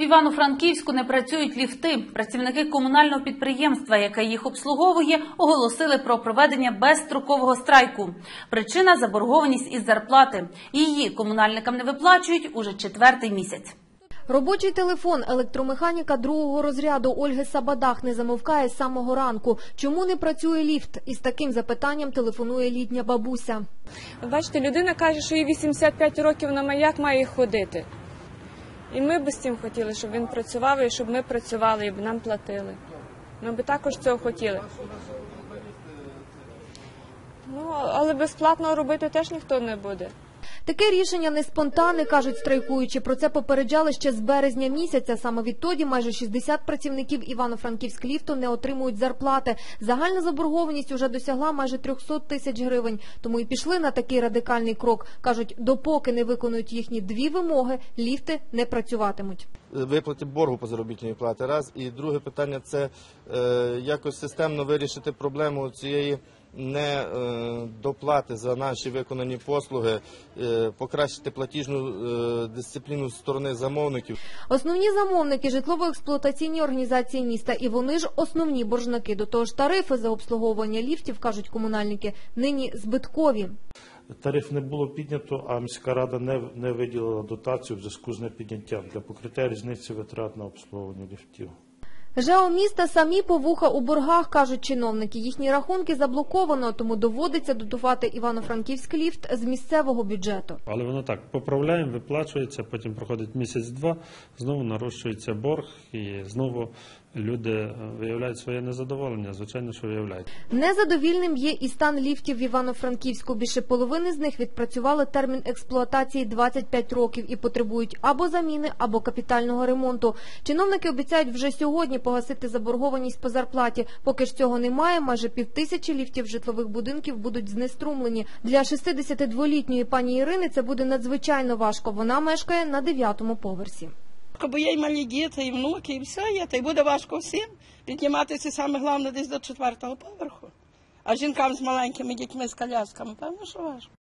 В Івано-Франківську не працюють ліфти. Працівники комунального підприємства, яке їх обслуговує, оголосили про проведення безстрокового страйку. Причина заборгованість із зарплати. Її комунальникам не виплачують уже четвертий місяць. Робочий телефон електромеханіка другого розряду Ольги Сабадах не замовкає з самого ранку. Чому не працює ліфт? Із таким запитанням телефонує літня бабуся. Бачите, людина каже, що їй 85 років на маяк має ходити. І ми б з цим хотіли, щоб він працював і щоб ми працювали і б нам платили. Ми б також цього хотіли. Ну, але безплатно робити теж ніхто не буде. Таке рішення не спонтанне, кажуть страйкуючі. Про це попереджали ще з березня місяця. Саме відтоді майже 60 працівників Івано-Франківськ ліфту не отримують зарплати. Загальна заборгованість уже досягла майже 300 тисяч гривень. Тому і пішли на такий радикальний крок. кажуть, допоки не виконують їхні дві вимоги, ліфти не працюватимуть. виплати боргу по заробітній платі. Раз і друге питання це е, якось системно вирішити проблему цієї не е, доплати за наші виконані послуги, е, покращити платіжну е, дисципліну з сторони замовників. Основні замовники житлово-експлуатаційні організації міста, і вони ж основні боржники. До того ж, тарифи за обслуговування ліфтів, кажуть комунальники, нині збиткові. Тариф не було піднято, а міська рада не, не виділила дотацію в зв'язку з непідняттям для покриття різниці витрат на обслуговування ліфтів. ЖЕО міста самі по вуха у боргах, кажуть чиновники. Їхні рахунки заблоковано, тому доводиться додувати Івано-Франківський ліфт з місцевого бюджету. Але воно так поправляємо, виплачується, потім проходить місяць-два, знову нарощується борг, і знову люди е, виявляють своє незадоволення. Звичайно, що виявляють. Незадовільним є і стан ліфтів в Івано-Франківську. Більше половини з них відпрацювали термін експлуатації 25 років і потребують або заміни, або капітального ремонту. Чиновники обіцяють вже сьогодні погасити заборгованість по зарплаті. Поки ж цього немає, майже півтисячі ліфтів житлових будинків будуть знеструмлені. Для 62-літньої пані Ірини це буде надзвичайно важко. Вона мешкає на дев'ятому поверсі. Бо є й малі діти, і внуки, і все є. Та й буде важко всім підніматися саме головне десь до четвертого поверху. А жінкам з маленькими дітьми з колясками, певно, що важко.